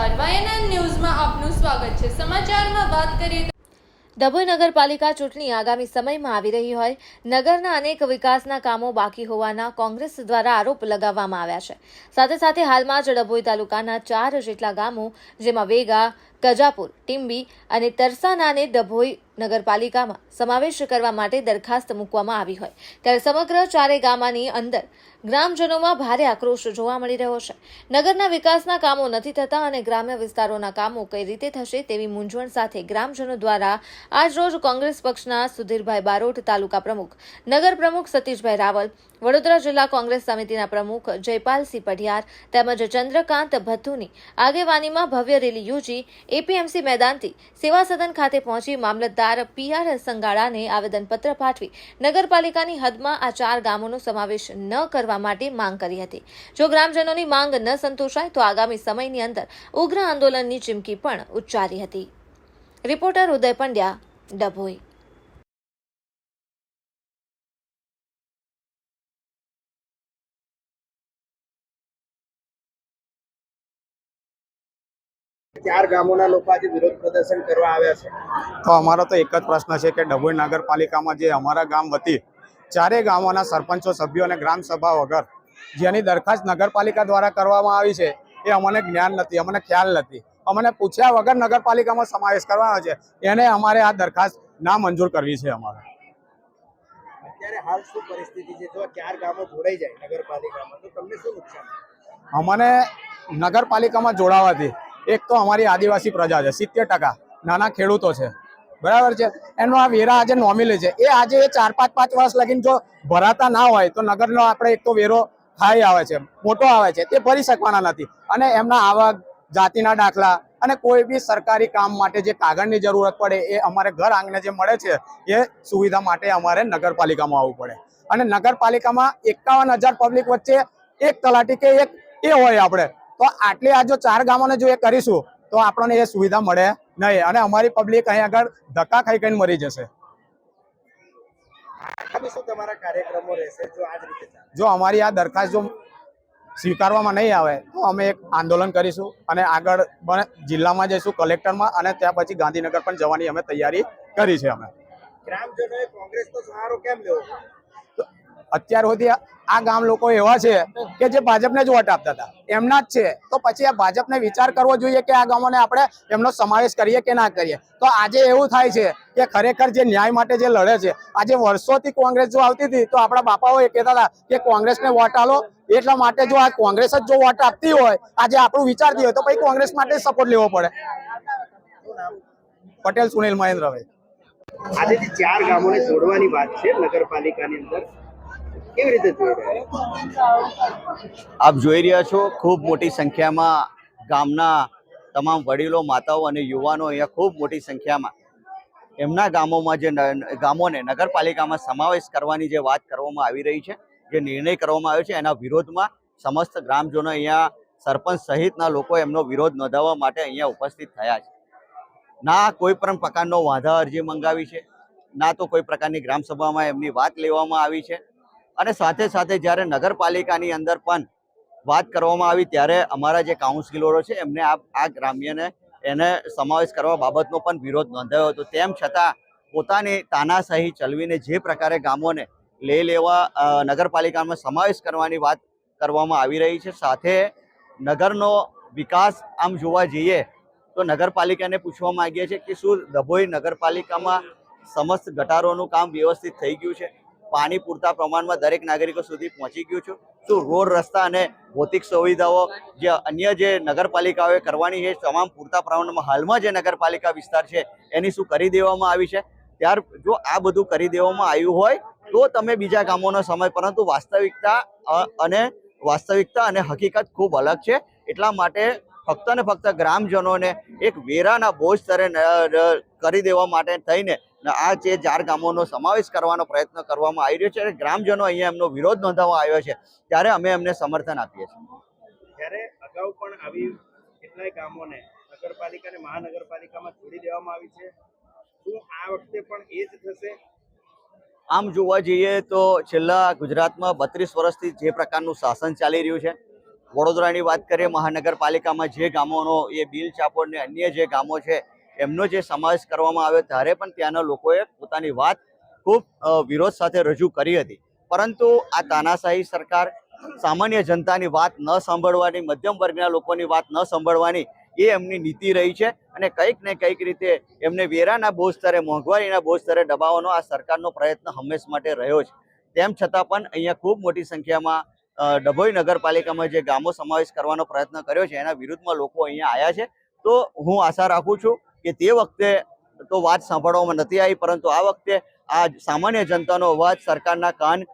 નમસ્કાર વાયએનએન ન્યૂઝમાં આપનું સ્વાગત છે. સમાચારમાં વાત કરીએ ડભોઈ નગરપાલિકા ચૂંટણી આગામી સમયમાં આવી રહી હોય. નગરના અનેક વિકાસના કામો બાકી હોવાના કોંગ્રેસ દ્વારા આરોપ લગાવવામાં આવ્યા છે. સાથે સાથે હાલમાં જ ડભોઈ તાલુકાના ચાર જેટલા ગામો, જેમાં વેગા ગજાપુર ટીમ્બી અને તરસાનાને ડભોઈ નગરપાલિકામાં સમાવેશ કરવા માટે દરખાસ્ત મૂકવામાં આવી હોય. ત્યારે સમગ્ર ચારે ગામાની અંદર ગ્રામજનોમાં ભારે આક્રોશ જોવા મળી રહ્યો છે. નગરના વિકાસના કામો નથી થતા અને ગ્રામ્ય વિસ્તારોના કામો કઈ રીતે થશે તેવી મૂંઝવણ સાથે ગ્રામજનો દ્વારા આજરોજ કોંગ્રેસ પક્ષના સુધીરભાઈ બારોટ, તાલુકા પ્રમુખ, નગર પ્રમુખ સતીશભાઈ રાવલ, વડોદરા જિલ્લા કોંગ્રેસ સમિતિના પ્રમુખ જયપાલસિંહ પઢિયાર તેમજ ચંદ્રકાંત ભથ્થુની આગેવાનીમાં ભવ્ય રેલી યોજી એપીએમસી મેદાનથી સેવા સદન ખાતે પહોંચી મામલતદાર પીઆર સંગાળાને આવેદનપત્ર પાઠવી નગરપાલિકાની હદમાં આ ચાર ગામોનો સમાવેશ ન કરવા માટે માંગ કરી હતી. જો ગ્રામજનોની માંગ ન સંતોષાય, તો આગામી સમયની અંદર ઉગ્ર આંદોલનની ચીમકી પણ ઉચ્ચારી હતી. રિપોર્ટર ઉદય પંડ્યા, ડભોઈ. ચાર ગામોના લોકો આજે વિરોધ પ્રદર્શન કરવા આવ્યા છે. તો અમારો તો એક જ પ્રશ્ન છે કે ડભોઈ નગરપાલિકામાં જે અમારા ગામ વતી ચારેય ગામોના સરપંચો સભ્યો અને ગ્રામ સભા વગર જેની દરખાસ્ત નગરપાલિકા દ્વારા કરવામાં આવી છે એ અમને જ્ઞાન નથી અમને ખ્યાલ નથી. અમને પૂછ્યા વગર નગરપાલિકામાં સમાવેશ કરવાનો છે એને અમારે આ દરખાસ્ત ના મંજૂર કરવી છે અમારે. અત્યારે હાલ શું પરિસ્થિતિ છે? જો ચાર ગામો જોડાઈ જાય નગરપાલિકામાં તો તમને શું નુકસાન? અમને નગરપાલિકામાં જોડાવાથી એક તો અમારી આદિવાસી પ્રજા છે, સિત્તેર ટકા. નાના ખેડૂતો છે. બરાબર છે? એનો આ વેરા આજે નોમિલી છે. એ આજે એ ચાર, પાંચ પાંચ વર્ષ લગીને જો ભરાતા ના હોય, તો નગરનો આપણે એક તો વેરો હાઈ આવે છે, મોટો આવે છે, તે ભરી શકવાના નથી. અને એમના આવક, જાતિના દાખલા અને કોઈ બી સરકારી કામ માટે જે કાગળની જરૂરત પડે, એ અમારે ઘર આંગણે જે મળે છે, એ સુવિધા માટે અમારે નગરપાલિકામાં આવવું પડે. અને નગરપાલિકામાં એકાવન હજાર પબ્લિક વચ્ચે એક તલાટી કે એક, એ હોય આપણે. તો આટલી આ જો ચાર ગામોને જો એ કરીશું તો આપણને એ સુવિધા મળે નહીં. અને અમારી પબ્લિક અહીં આગળ ધક્કા ખાઈ ખાઈને મરી જશે? જો અમારી આ દરખાસ્ત જો સ્વીકારવામાં નહીં આવે તો અમે એક આંદોલન કરીશું અને આગળ પણ જિલ્લામાં જઈશું કલેક્ટરમાં અને ત્યાં પછી ગાંધીનગર પણ જવાની અમે તૈયારી કરી છે અમે. ગ્રામજનોએ કોંગ્રેસનો સહારો કેમ લેવો? અત્યાર સુધી આ ગામ લોકો એવા છે કે જે ભાજપને જ વોટ આપતા હતા. એમના જ છે. તો પછી આ ભાજપને વિચાર કરવો જોઈએ કે આ ગામોને આપણે એમનો સમાવેશ કરીએ કે ના કરીએ. તો આજે એવું થાય છે કે ખરેખર જે ન્યાય માટે જે લડે છે, આજે વર્ષોથી કોંગ્રેસ જો આવતી હતી તો આપણા બાપાઓ એ કહેતા હતા કે કોંગ્રેસને વોટ આલો. એટલા માટે જો આ કોંગ્રેસ જ જો વોટ આપતી હોય, આજે આપણું વિચારતી હોય તો પછી કોંગ્રેસ માટે સપોર્ટ લેવો પડે. પટેલ, સુનિલ મહેન્દ્રભાઈ આજે ચાર ગામોને જોડવાની વાત છે નગરપાલિકાની અંદર કેવી રીતે જોઈ રહ્યા આપ જોઈ રહ્યા છો, ખૂબ મોટી સંખ્યામાં ગામના તમામ વડીલો, માતાઓ અને યુવાનો અહીંયા ખૂબ મોટી સંખ્યામાં એમના ગામોમાં જે ગામોને નગરપાલિકામાં સમાવેશ કરવાની જે વાત કરવામાં આવી રહી છે, જે નિર્ણય કરવામાં આવ્યો છે, એના વિરોધમાં સમસ્ત ગ્રામજનો અહીંયા સરપંચ સહિતના લોકો એમનો વિરોધ નોંધાવવા માટે અહીંયા ઉપસ્થિત થયા છે. ના કોઈ પણ પ્રકારનો વાંધા અરજી મંગાવી છે, ના તો કોઈ પ્રકારની ગ્રામસભામાં એમની વાત લેવામાં આવી છે અને સાથે સાથે જ્યારે નગરપાલિકાની અંદર પણ વાત કરવામાં આવી, ત્યારે અમારા જે કાઉન્સિલરો છે, એમને આ આ ગ્રામ્યને એને સમાવેશ કરવા બાબતનો પણ વિરોધ નોંધાયો હતો. તેમ છતાં પોતાની તાનાશાહી ચલવીને જે પ્રકારે ગામોને લઈ લેવા નગરપાલિકામાં સમાવેશ કરવાની વાત કરવામાં આવી રહી છે. સાથે નગરનો વિકાસ આમ જોવા જઈએ, તો નગરપાલિકાને પૂછવા માંગીએ છીએ કે શું ડભોઈ નગરપાલિકામાં સમસ્ત ગટારોનું કામ વ્યવસ્થિત થઈ ગયું છે? પાણી પૂરતા પ્રમાણમાં દરેક નાગરિકો સુધી પહોંચી ગયું છે. શું રોડ, રસ્તા અને ભૌતિક સુવિધાઓ જે અન્ય જે નગરપાલિકાઓએ કરવાની છે, તમામ પૂરતા પ્રમાણમાં હાલમાં જે નગરપાલિકા વિસ્તાર છે, એની શું કરી દેવામાં આવી છે? ત્યાર જો આ બધું કરી દેવામાં આવ્યું હોય, તો તમે બીજા ગામોનો સમય, પરંતુ વાસ્તવિકતા અને વાસ્તવિકતા અને હકીકત ખૂબ અલગ છે. એટલા માટે ફક્ત ને ફક્ત ગ્રામજનોને એક વેરાના બોજ સ્તરે કરી દેવા માટે થઈને આ જે ચાર ગામોનો સમાવેશ કરવાનો પ્રયત્ન કરવામાં આવી રહ્યો છે અને ગ્રામજનો અહીંયા એમનો વિરોધ નોંધાવવા આવ્યો છે ત્યારે અમે એમને સમર્થન આપીએ છીએ. ત્યારે અગાઉ પણ આવી કેટલાય ગામોને નગરપાલિકા અને મહાનગરપાલિકામાં છોડી દેવામાં આવી છે શું આ વખતે પણ એ જ થશે? આમ જોવા જઈએ તો છેલ્લા ગુજરાતમાં બત્રીસ વર્ષથી જે પ્રકારનું શાસન ચાલી રહ્યું છે વડોદરાની વાત કરીએ, મહાનગરપાલિકામાં જે ગામોનો એ બિલ ચાપોર ને અન્ય જે ગામો છે, એમનો જે સમાવેશ કરવામાં આવ્યો, ત્યારે પણ ત્યાંના લોકોએ પોતાની વાત ખૂબ વિરોધ સાથે રજૂ કરી હતી. પરંતુ આ તાનાશાહી સરકાર સામાન્ય જનતાની વાત ન સાંભળવાની, મધ્યમ વર્ગના લોકોની વાત ન સાંભળવાની એ એમની નીતિ રહી છે અને કંઈક ને કંઈક રીતે એમને વેરાના બોજ સ્તરે, મોંઘવારીના બોજ સ્તરે દબાવવાનો આ સરકારનો પ્રયત્ન હંમેશ માટે રહ્યો છે. તેમ છતાં પણ અહીંયા ખૂબ મોટી સંખ્યામાં ડભોઈ નગરપાલિકામાં જે ગામો સમાવેશ કરવાનો પ્રયત્ન કર્યો છે, એના વિરુદ્ધમાં લોકો અહીંયા આવ્યા છે. તો હું આશા રાખું છું કે તે વખતે તો વાત સાંભળવામાં નથી આવી, પરંતુ આ વખતે આ સામાન્ય જનતાનો અવાજ સરકારના કાન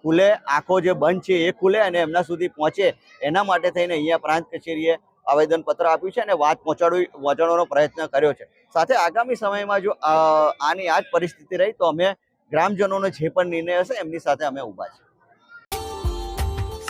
ખુલે, આંખો જે બંધ છે એ ખુલે અને એમના સુધી પહોંચે એના માટે થઈને અહીંયા પ્રાંત કચેરીએ આવેદનપત્ર આપ્યું છે અને વાત પહોંચાડવી, પહોંચાડવાનો પ્રયત્ન કર્યો છે. સાથે આગામી સમયમાં જો આની આ જ પરિસ્થિતિ રહી તો અમે ગ્રામજનોનો જે પણ નિર્ણય હશે એમની સાથે અમે ઊભા છીએ.